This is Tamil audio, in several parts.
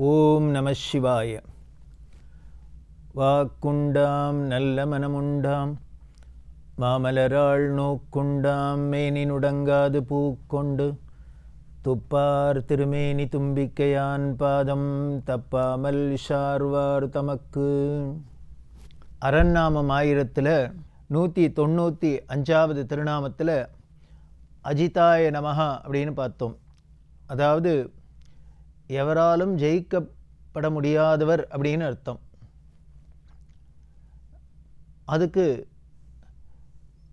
ஓம் நம சிவாய. வாக்குண்டாம் நல்ல மனமுண்டாம். மாமலராள் நோக்குண்டாம் மேனி நுடங்காது பூக்கொண்டு. துப்பார் திருமேனி தும்பிக்கையான் பாதம் தப்பாமல் ஷார்வார் தமக்கு. அரண்நாமம் ஆயிரத்தில் நூற்றி தொண்ணூற்றி அஞ்சாவது திருநாமத்தில் அஜிதாய நமஹா அப்படின்னு பார்த்தோம். அதாவது எவராலும் ஜெயிக்கப்பட முடியாதவர் அப்படின்னு அர்த்தம். அதுக்கு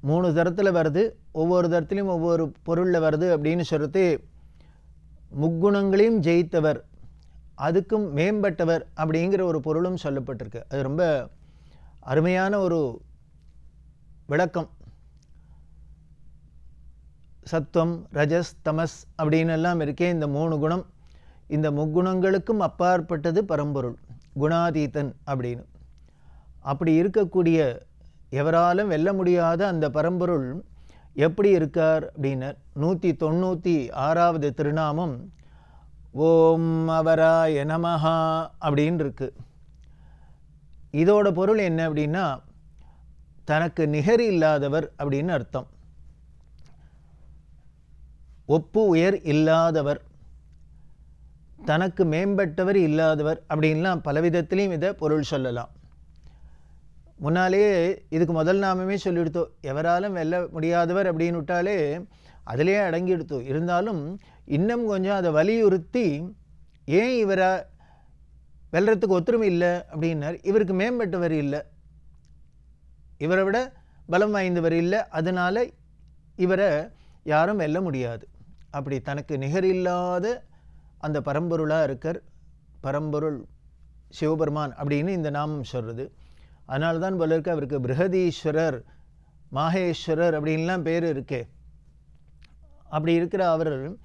மூணு தரத்தில் வருது ஒவ்வொரு தரத்துலையும் ஒவ்வொரு பொருளில் வருது அப்படின்னு சொல்கிறது முக்குணங்களையும் ஜெயித்தவர் அதுக்கும் மேம்பட்டவர் அப்படிங்கிற ஒரு பொருளும் சொல்லப்பட்டிருக்கு. அது ரொம்ப அருமையான ஒரு விளக்கம். சத்துவம் ரஜஸ் தமஸ் அப்படின்னு எல்லாம் இருக்கே இந்த மூணு குணம் இந்த முக்குணங்களுக்கும் அப்பாற்பட்டது பரம்பொருள் குணாதீதன் அப்படின்னு. அப்படி இருக்கக்கூடிய எவராலும் வெல்ல முடியாத அந்த பரம்பொருள் எப்படி இருக்கார் அப்படின்னு நூற்றி தொண்ணூற்றி ஆறாவது திருநாமம் ஓம் அவராய நமஹா அப்படின்னு இருக்கு. இதோட பொருள் என்ன அப்படின்னா தனக்கு நிகர் இல்லாதவர் அப்படின்னு அர்த்தம். ஒப்பு உயர் இல்லாதவர் தனக்கு மேம்பட்டவர் இல்லாதவர் அப்படின்லாம் பலவிதத்திலையும் இதை பொருள் சொல்லலாம். முன்னாலேயே இதுக்கு முதல் நாமமே சொல்லிவிடுத்தோம் எவராலும் வெல்ல முடியாதவர் அப்படின்னு விட்டாலே அதிலே அடங்கிடுத்தோம். இருந்தாலும் இன்னும் கொஞ்சம் அதை வலியுறுத்தி ஏன் இவரை வெல்றதுக்கு ஒத்துரிமை இல்லை? அப்படின்னார். இவருக்கு மேம்பட்டவர் இல்லை. இவரை விட பலம் வாய்ந்தவர் இல்லை. அதனால் இவரை யாரும் வெல்ல முடியாது. அப்படி தனக்கு நிகரில்லாத அந்த பரம்பொருளாக இருக்கர் பரம்பொருள் சிவபெருமான் அப்படின்னு இந்த நாமம் சொல்கிறது அதனால தான் போல இருக்க அவருக்கு பிருகதீஸ்வரர் மாகேஸ்வரர் அப்படின்லாம் பேர் இருக்கே. அப்படி இருக்கிற அவர்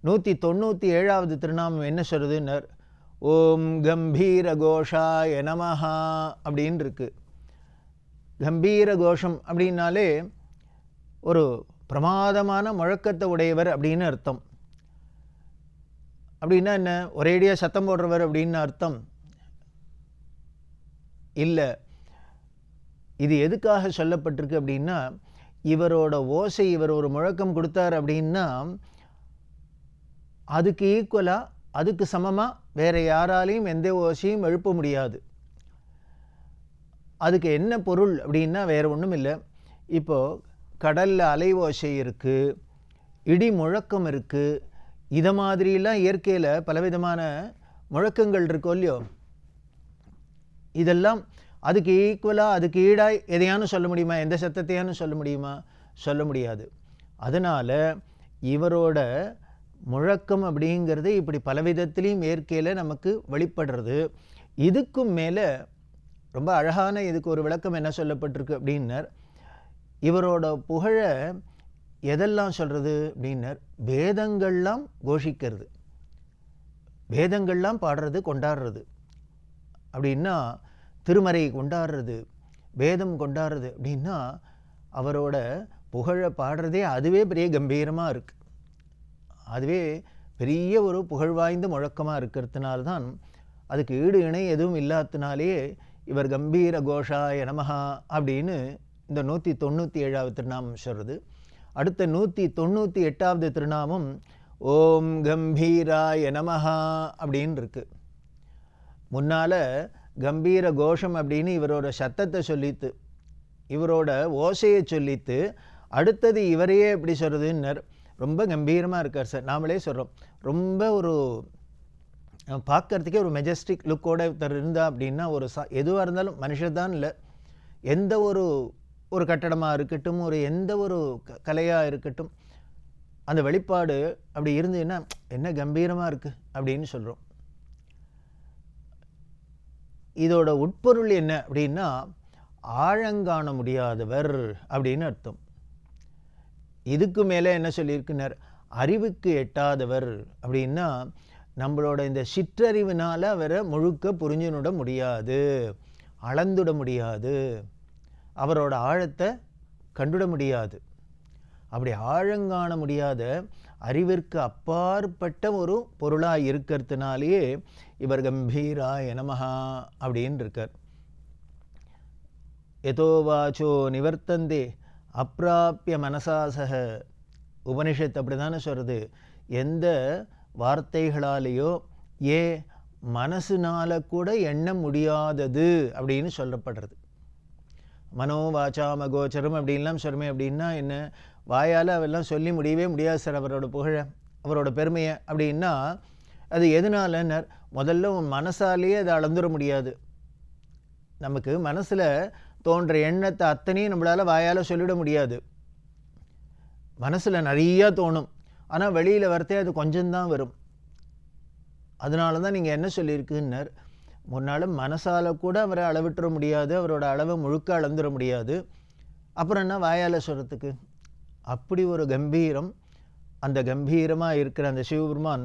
நூற்றி தொண்ணூற்றி ஏழாவது திருநாமம் என்ன சொல்கிறதுன்னர் ஓம் கம்பீர கோஷாய நமஹா அப்படின்னு இருக்கு. கம்பீர கோஷம் அப்படின்னாலே ஒரு பிரமாதமான முழக்கத்தை உடையவர் அப்படின்னு அர்த்தம். அப்படின்னா என்ன? ஒரேடியாக சத்தம் போடுறவர் அப்படின்னு அர்த்தம் இல்லை. இது எதுக்காக சொல்லப்பட்டிருக்கு அப்படின்னா இவரோட ஓசை இவர் ஒரு முழக்கம் கொடுத்தார் அப்படின்னா அதுக்கு ஈக்குவலாக அதுக்கு சமமாக வேறு யாராலையும் எந்த ஓசையும் எழுப்ப முடியாது. அதுக்கு என்ன பொருள் அப்படின்னா வேறு ஒன்றும் இல்லை. இப்போது கடலில் அலை ஓசை இருக்குது இடி முழக்கம் இருக்குது இதை மாதிரிலாம் இயற்கையில் பலவிதமான முழக்கங்கள் இருக்கோ இல்லையோ இதெல்லாம் அதுக்கு ஈக்குவலாக அதுக்கு ஈடாய் எதையானு சொல்ல முடியுமா? எந்த சத்தத்தையானு சொல்ல முடியுமா? சொல்ல முடியாது. அதனால் இவரோட முழக்கம் அப்படிங்கிறது இப்படி பலவிதத்துலேயும் இயற்கையில் நமக்கு வெளிப்படுறது. இதுக்கும் மேலே ரொம்ப அழகான இதுக்கு ஒரு விளக்கம் என்ன சொல்லப்பட்டிருக்கு அப்படின்னர். இவரோட புகழை எதெல்லாம் சொல்கிறது அப்படின்னர் வேதங்கள்லாம் கோஷிக்கிறது. வேதங்கள்லாம் பாடுறது கொண்டாடுறது. அப்படின்னா திருமறை கொண்டாடுறது வேதம் கொண்டாடுறது அப்படின்னா அவரோட புகழை பாடுறதே அதுவே பெரிய கம்பீரமாக இருக்குது அதுவே பெரிய ஒரு புகழ் வாய்ந்த முழக்கமாக இருக்கிறதுனால தான் அதுக்கு ஈடு இணை எதுவும் இல்லாததுனாலேயே இவர் கம்பீர கோஷாய நமஹா அப்படின்னு இந்த நூற்றி தொண்ணூற்றி ஏழாவது திருநாமம் சொல்கிறது அடுத்த நூற்றி தொண்ணூற்றி எட்டாவது திருநாமம் ஓம் கம்பீராய நமஹா அப்படின்னு இருக்கு முன்னால் கம்பீர கோஷம் அப்படின்னு இவரோட சத்தத்தை சொல்லித்து இவரோட ஓசையை சொல்லித்து அடுத்தது இவரையே எப்படி சொல்கிறதுன்னர் ரொம்ப கம்பீரமாக இருக்கார் சார். நாமளே சொல்கிறோம் ரொம்ப ஒரு பார்க்கறதுக்கே ஒரு மெஜஸ்டிக் லுக்கோட ஒருத்தர் இருந்தா அப்படின்னா ஒரு சா எதுவாக இருந்தாலும் மனுஷர் தான் இல்லை. எந்த ஒரு ஒரு கட்டடமாக இருக்கட்டும் ஒரு எந்த ஒரு க கலையாக இருக்கட்டும் அந்த வெளிப்பாடு அப்படி இருந்ததுன்னா என்ன கம்பீரமாக இருக்குது அப்படின்னு சொல்கிறோம் இதோட உட்பொருள் என்ன அப்படின்னா ஆழங்காண முடியாதவர் அப்படின்னு அர்த்தம். இதுக்கு மேலே என்ன சொல்லியிருக்குனர் அறிவுக்கு எட்டாதவர் அப்படின்னா நம்மளோட இந்த சிற்றறிவினால் அவரை முழுக்க புரிஞ்சுனுட முடியாது அளந்துட முடியாது. அவரோட ஆழத்தை கண்டுட முடியாது. அப்படி ஆழங்காண முடியாத அறிவிற்கு அப்பாற்பட்ட ஒரு பொருளாக இருக்கிறதுனாலேயே இவர் கம்பீரா எனமஹா அப்படின்னு இருக்கார் எதோவாச்சோ நிவர்த்தந்தே அப்பிராப்பிய மனசாசக. உபனிஷத் அப்படி தானே சொல்கிறது எந்த வார்த்தைகளாலேயோ ஏ மனசுனால கூட எண்ண முடியாதது அப்படின்னு சொல்லப்படுறது. மனோ வாச்சாம கோச்சரம் அப்படின்லாம் சொல்லுமே அப்படின்னா என்ன? வாயால் அவெல்லாம் சொல்லி முடியவே முடியாது சார் அவரோட புகழ அவரோட பெருமையை. அப்படின்னா அது எதனாலன்னர் முதல்ல உன் மனசாலேயே அதை அளந்துட முடியாது. நமக்கு மனசில் தோன்ற எண்ணத்தை அத்தனையும் நம்மளால் வாயால் சொல்லிட முடியாது. மனசில் நிறையா தோணும். ஆனால் வெளியில் வரத்தே அது கொஞ்சம்தான் வரும். அதனால தான் நீங்கள் என்ன சொல்லியிருக்குன்னர்? முன்னால் மனசால் கூட அவரை அளவிட்டுற முடியாது அவரோட அளவை முழுக்க அளந்துட முடியாது. அப்புறம் என்ன வாயால் சொல்கிறதுக்கு அப்படி ஒரு கம்பீரம் அந்த கம்பீரமாக இருக்கிற அந்த சிவபெருமான்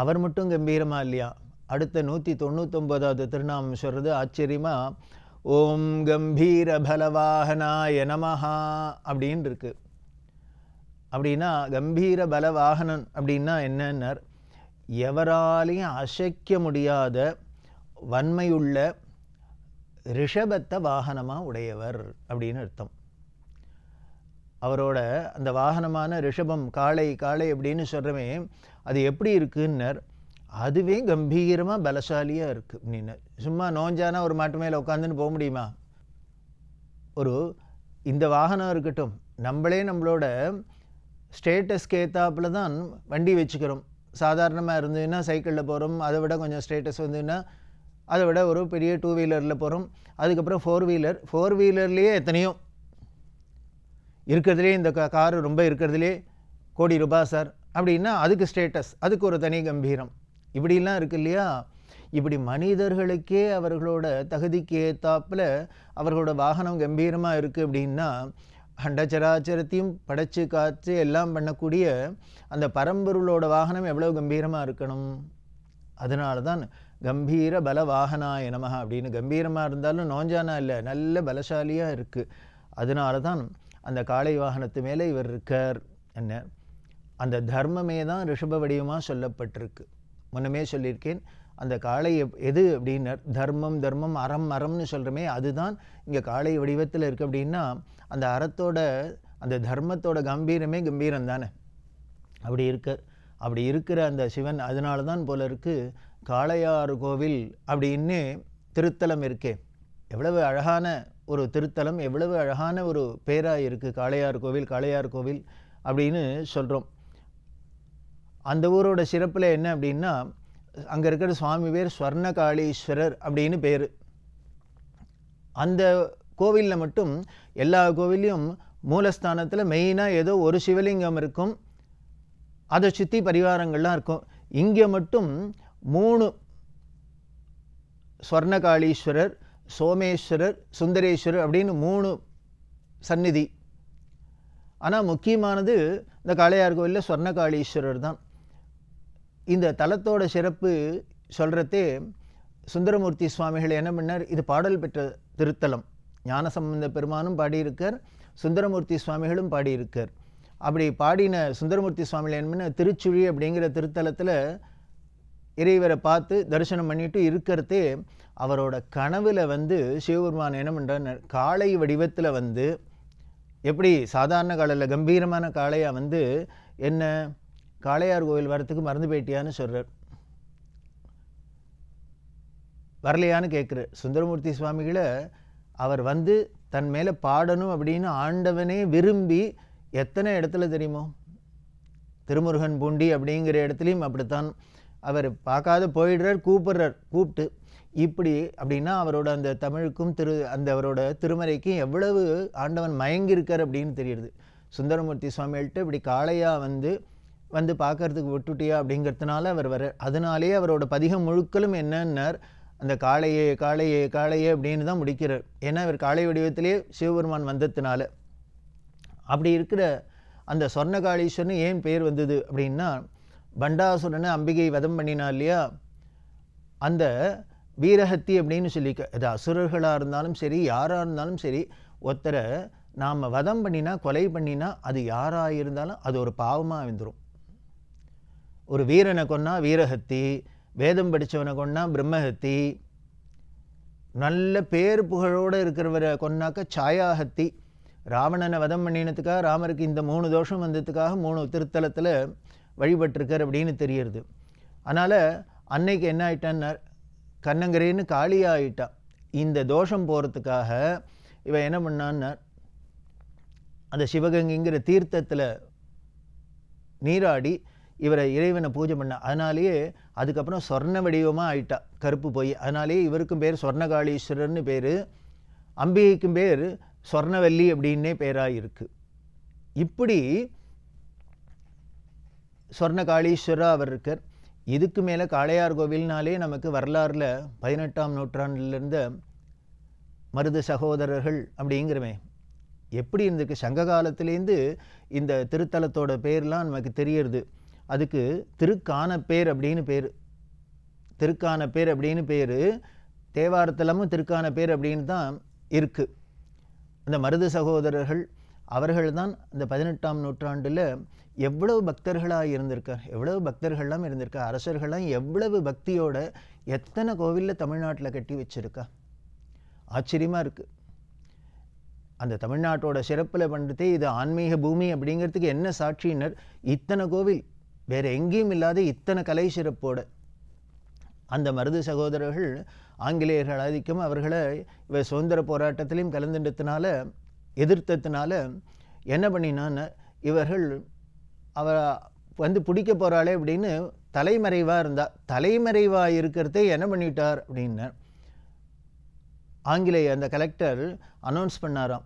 அவர் மட்டும் கம்பீரமாக இல்லையா? அடுத்த நூற்றி தொண்ணூத்தொம்போதாவது திருநாமம் சொல்கிறது ஆச்சரியமாக ஓம் கம்பீர பலவாகனாய நமஹா அப்படின்னு இருக்கு. அப்படின்னா கம்பீர பலவாகனன் அப்படின்னா என்னன்னார்? எவராலையும் அசைக்க முடியாத வன்மையுள்ள ரிஷபத்தை வாகனமாக உடையவர் அப்படின்னு அர்த்தம். அவரோட அந்த வாகனமான ரிஷபம் காளை காளை அப்படின்னு சொல்கிறவே அது எப்படி இருக்குன்னர்? அதுவே கம்பீரமாக பலசாலியாக இருக்குது அப்படின்னு சும்மா நோஞ்சானா ஒரு மாட்டு மேலே உட்காந்துன்னு போக முடியுமா? ஒரு இந்த வாகனம் இருக்கட்டும் நம்மளே நம்மளோட ஸ்டேட்டஸ்க்கு ஏற்றாப்புல தான் வண்டி வச்சுக்கிறோம். சாதாரணமாக இருந்ததுன்னா சைக்கிளில் போகிறோம் அதை விட கொஞ்சம் ஸ்டேட்டஸ் வந்ததுன்னா அதை விட ஒரு பெரிய டூ வீலரில் போகிறோம் அதுக்கப்புறம் ஃபோர் வீலர் ஃபோர் வீலர்லேயே எத்தனையோ இருக்கிறதுலே இந்த காரு ரொம்ப இருக்கிறதுலே கோடி ரூபாய் சார். அப்படின்னா அதுக்கு ஸ்டேட்டஸ் அதுக்கு ஒரு தனி கம்பீரம். இப்படிலாம் இருக்கு இல்லையா? இப்படி மனிதர்களுக்கே அவர்களோட தகுதிக்கு ஏற்றாப்பில் அவர்களோட வாகனம் கம்பீரமாக இருக்குது அப்படின்னா அண்டச்சராச்சரத்தையும் படைச்சு காத்து எல்லாம் பண்ணக்கூடிய அந்த பரம்பொருளோட வாகனம் எவ்வளோ கம்பீரமாக இருக்கணும்? அதனால தான் கம்பீர பல வாகனாய அப்படின்னு கம்பீரமாக இருந்தாலும் நோஞ்சானா இல்லை நல்ல பலசாலியாக இருக்குது அதனால தான் அந்த காளை வாகனத்து மேலே இவர் இருக்கார் என்ன. அந்த தர்மமே தான் ரிஷப வடிவமாக சொல்லப்பட்டிருக்கு. முன்னமே சொல்லியிருக்கேன் அந்த காளை எது அப்படின்னர் தர்மம் தர்மம் அறம் அறம்னு சொல்கிறோமே அதுதான் இங்கே காளை வடிவத்தில் இருக்குது அப்படின்னா அந்த அறத்தோட அந்த தர்மத்தோட கம்பீரமே கம்பீரம் தானே அப்படி இருக்க. அப்படி இருக்கிற அந்த சிவன் அதனால தான் போல இருக்குது காளையார் கோவில் அப்படின்னு திருத்தலம் இருக்கே. எவ்வளவு அழகான ஒரு திருத்தலம் எவ்வளவு அழகான ஒரு பேராக இருக்குது காளையார் கோவில் காளையார் கோவில் அப்படின்னு சொல்கிறோம் அந்த ஊரோட சிறப்பில் என்ன அப்படின்னா அங்கே இருக்கிற சுவாமி பேர் ஸ்வர்ணகாளீஸ்வரர் அப்படின்னு பேர். அந்த கோவிலில் மட்டும் எல்லா கோவில்லையும் மூலஸ்தானத்தில் மெயினாக ஏதோ ஒரு சிவலிங்கம் இருக்கும். அதை சுற்றி பரிவாரங்கள்லாம் இருக்கும். இங்கே மட்டும் மூணு. ஸ்வர்ணகாளீஸ்வரர் சோமேஸ்வரர் சுந்தரேஸ்வரர் அப்படின்னு மூணு சந்நிதி. ஆனால் முக்கியமானது இந்த காளையார் கோவிலில் ஸ்வர்ணகாளீஸ்வரர் தான். இந்த தலத்தோட சிறப்பு சொல்கிறதே சுந்தரமூர்த்தி சுவாமிகள் என்ன பண்ணார்? இது பாடல் பெற்ற திருத்தலம். ஞானசம்பந்த பெருமானும் பாடியிருக்கார் சுந்தரமூர்த்தி சுவாமிகளும் பாடியிருக்கார். அப்படி பாடின சுந்தரமூர்த்தி சுவாமிகள் என்ன பண்ண திருச்சுழி அப்படிங்கிற திருத்தலத்தில் இறைவரை பார்த்து தரிசனம் பண்ணிட்டு இருக்கிறதே அவரோட கனவில் வந்து சிவபெருமான் என்ன பண்ணுறார் காளை வடிவத்தில் வந்து எப்படி சாதாரண காலையில் கம்பீரமான காளையாக வந்து என்ன காளையார் கோவில் வரத்துக்கு மறந்து போயிட்டியான்னு சொல்கிறார் வரலையான்னு கேட்குறார். சுந்தரமூர்த்தி சுவாமிகளை அவர் வந்து தன் மேலே பாடணும் அப்படின்னு ஆண்டவனே விரும்பி எத்தனை இடத்துல தெரியுமோ? திருமுருகன் பூண்டி அப்படிங்கிற இடத்துலையும் அப்படித்தான் அவர் பார்க்காத போயிடுறார் கூப்பிடுறார் கூப்பிட்டு. இப்படி அப்படின்னா அவரோட அந்த தமிழுக்கும் திரு அந்த அவரோட திருமறைக்கும் எவ்வளவு ஆண்டவன் மயங்கியிருக்கார் அப்படின்னு தெரியுது. சுந்தரமூர்த்தி சுவாமிகள்கிட்ட இப்படி காளையாக வந்து வந்து பார்க்கறதுக்கு விட்டுட்டியா அப்படிங்கிறதுனால அவர் வர அதனாலேயே அவரோட பதிகம் முழுக்களும் என்னன்னார்? அந்த காளையே காளையே காளையே அப்படின்னு தான் முடிக்கிறார். ஏன்னா இவர் காளை வடிவத்திலே சிவபெருமான் வந்ததுனால. அப்படி இருக்கிற அந்த சொர்ணகாளீஸ்வரன் ஏன் பேர் வந்தது அப்படின்னா பண்டாசுரனை அம்பிகை வதம் பண்ணினா இல்லையா? அந்த வீரஹத்தி அப்படின்னு சொல்லிக்க அது அசுரர்களாக இருந்தாலும் சரி யாராக இருந்தாலும் சரி ஒருத்தரை நாம் வதம் பண்ணினா கொலை பண்ணினா அது யாராக இருந்தாலும் அது ஒரு பாவமாக வந்துடும் ஒரு வீரனை கொன்னா வீரஹத்தி வேதம் படித்தவனை கொன்னா பிரம்மஹத்தி நல்ல பேர் புகழோடு இருக்கிறவரை கொன்னாக்க சாயாஹத்தி. ராவணனை வதம் பண்ணினதுக்காக ராமருக்கு இந்த மூணு தோஷம் வந்ததுக்காக மூணு திருத்தலத்தில் வழிபட்டிருக்கார் அப்படின்னு தெரியுது அதனால் அன்னைக்கு என்ன ஆயிட்டான்னார் கண்ணங்கரேன்னு காளியாயிட்டான் இந்த தோஷம் போகிறதுக்காக இவன் என்ன பண்ணான்னார் அந்த சிவகங்கைங்கிற தீர்த்தத்தில் நீராடி இவரை இறைவனை பூஜை பண்ண. அதனாலேயே அதுக்கப்புறம் சொர்ண வடிவமாக ஆயிட்டா கருப்பு போய். அதனாலேயே இவருக்கும் பேர் சொர்ணகாளீஸ்வரர்னு பேர் அம்பிகைக்கும் பேர் சொர்ணவல்லி அப்படின்னே பேராக இருக்கு. இப்படி சொர்ணகாளீஸ்வரா அவர் இருக்கார். இதுக்கு மேலே காளையார் கோவில்னாலே நமக்கு வரலாறில் பதினெட்டாம் நூற்றாண்டிலிருந்த மருது சகோதரர்கள் அப்படிங்கிறமே. எப்படி இருந்திருக்கு? சங்க காலத்திலேருந்து இந்த திருத்தலத்தோட பேர்லாம் நமக்கு தெரியறது. அதுக்கு திருக்கான பேர் அப்படின்னு பேர். திருக்கான பேர் அப்படின்னு பேர் தேவாரத்தலமும் திருக்கான பேர் அப்படின்னு தான் இருக்குது அந்த மருது சகோதரர்கள் அவர்கள்தான் இந்த பதினெட்டாம் நூற்றாண்டில் எவ்வளவு பக்தர்களாக இருந்திருக்கார் எவ்வளவு பக்தர்கள்லாம் இருந்திருக்கா அரசர்கள்லாம் எவ்வளவு பக்தியோட எத்தனை கோவிலில் தமிழ்நாட்டில் கட்டி வச்சிருக்கா? ஆச்சரியமாக இருக்குது அந்த தமிழ்நாட்டோட சிறப்பில் பண்ணுறதே இது ஆன்மீக பூமி அப்படிங்கிறதுக்கு என்ன சாட்சியினர்? இத்தனை கோவில் வேறு எங்கேயும் இல்லாத இத்தனை கலை சிறப்போட. அந்த மருது சகோதரர்கள் ஆங்கிலேயர்கள் ஆதிக்கம் அவர்களை இவ சுதந்திர போராட்டத்திலையும் கலந்துட்டதுனால எதிர்த்ததுனால என்ன பண்ணினான்னு இவர்கள் அவரை வந்து பிடிக்க போகிறாளே அப்படின்னு தலைமறைவாக இருந்தா தலைமறைவாக இருக்கிறதே என்ன பண்ணிட்டார் அப்படின்னு ஆங்கிலேய அந்த கலெக்டர் அனௌன்ஸ் பண்ணாராம்.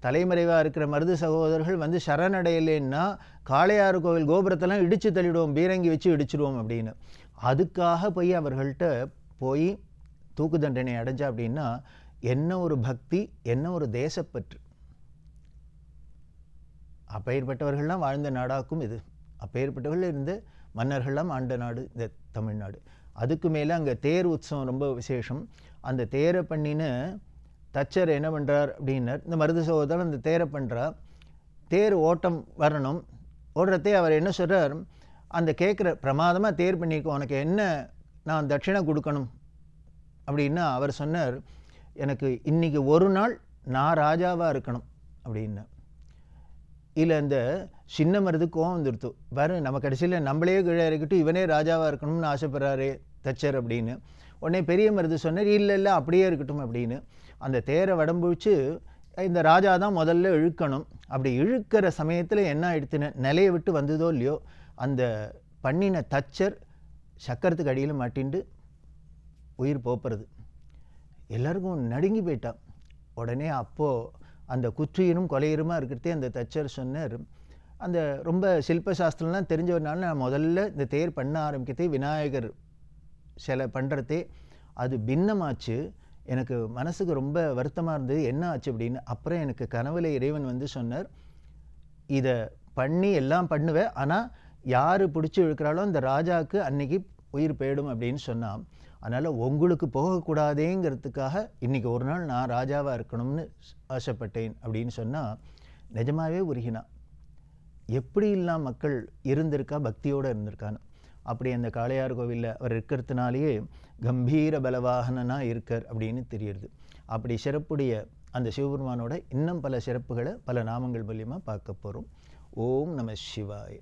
தலைமறைவாக இருக்கிற மருது சகோதரர்கள் வந்து சரணடையலைன்னா காளையாறு கோவில் கோபுரத்தெல்லாம் இடித்து தள்ளிடுவோம் பீரங்கி வச்சு இடிச்சிடுவோம் அப்படின்னு. அதுக்காக போய் அவர்கள்ட்ட போய் தூக்கு தண்டனை அடைஞ்சா அப்படின்னா என்ன ஒரு பக்தி என்ன ஒரு தேசப்பற்று. அப்பெயர்பட்டவர்கள்லாம் வாழ்ந்த நாடாக்கும் இது. அப்பெயர்பட்டவர்கள் இருந்த மன்னர்கள்லாம் ஆண்ட நாடு இந்த தமிழ்நாடு. அதுக்கு மேலே அங்கே தேர் உற்சவம் ரொம்ப விசேஷம். அந்த தேரை பண்ணின தச்சர் என்ன பண்ணுறார் அப்படின்னார். இந்த மருது சகோதரர் அந்த தேரை பண்ணுறார் தேர் ஓட்டம் வரணும். ஓடுறதே அவர் என்ன சொல்கிறார் அந்த கேட்குற பிரமாதமாக தேர் பண்ணிக்கோ உனக்கு என்ன நான் தட்சிணை கொடுக்கணும் அப்படின்னா அவர் சொன்னார் எனக்கு இன்றைக்கி ஒரு நாள் நான் ராஜாவாக இருக்கணும் அப்படின்னா இல்லை இந்த சின்ன மருது கோவம் வந்துடுத்து பாரு நம்ம கடைசியில் நம்மளே கீழே இருக்கட்டும் இவனே ராஜாவாக இருக்கணும்னு ஆசைப்படுறாரு தச்சர் அப்படின்னு. உடனே பெரிய மருது சொன்னார் இல்லை இல்லை அப்படியே இருக்கட்டும் அப்படின்னு. அந்த தேரை வடம்புழிச்சு இந்த ராஜா தான் முதல்ல இழுக்கணும். அப்படி இழுக்கிற சமயத்தில் என்ன ஆயிடுத்துன்னு நிலையை விட்டு வந்ததோ இல்லையோ அந்த பண்ணின தச்சர் சக்கரத்துக்கு அடியில் மாட்டிண்டு உயிர் போப்புறது. எல்லாருக்கும் நடுங்கி போயிட்டான். உடனே அப்போது அந்த குற்றியினும் கொலையருமா இருக்கிறதே அந்த தச்சர் சொன்னார். அந்த ரொம்ப சில்ப சாஸ்திரம்லாம் தெரிஞ்சவனால நான் முதல்ல இந்த தேர் பண்ண ஆரம்பிக்கிறதே விநாயகர் சிலை பண்ணுறதே அது பின்னமாச்சு. எனக்கு மனசுக்கு ரொம்ப வருத்தமாக இருந்தது. என்ன ஆச்சு அப்படின்னு. அப்புறம் எனக்கு கனவுல இறைவன் வந்து சொன்னார் இதை பண்ணி எல்லாம் பண்ணுவேன் ஆனால் யார் பிடிச்சி இழுக்கிறாலோ அந்த ராஜாவுக்கு அன்னைக்கு உயிர் போயிடும் அப்படின்னு சொன்னான். அதனால் உங்களுக்கு போகக்கூடாதேங்கிறதுக்காக இன்றைக்கி ஒரு நாள் நான் ராஜாவாக இருக்கணும்னு ஆசைப்பட்டேன் அப்படின்னு சொன்னால் நிஜமாவே உருகினான் எப்படியெல்லாம் மக்கள் இருந்திருக்கா? பக்தியோடு இருந்திருக்கான்னு. அப்படி அந்த காளையார் கோவிலில் அவர் இருக்கிறதுனாலேயே கம்பீர பலவாகனனாக இருக்கார் அப்படின்னு தெரியுது. அப்படி சிறப்புடைய அந்த சிவபெருமானோட இன்னும் பல சிறப்புகளை பல நாமங்கள் மூலியமாக பார்க்க போகிறோம் ஓம் நம சிவாய.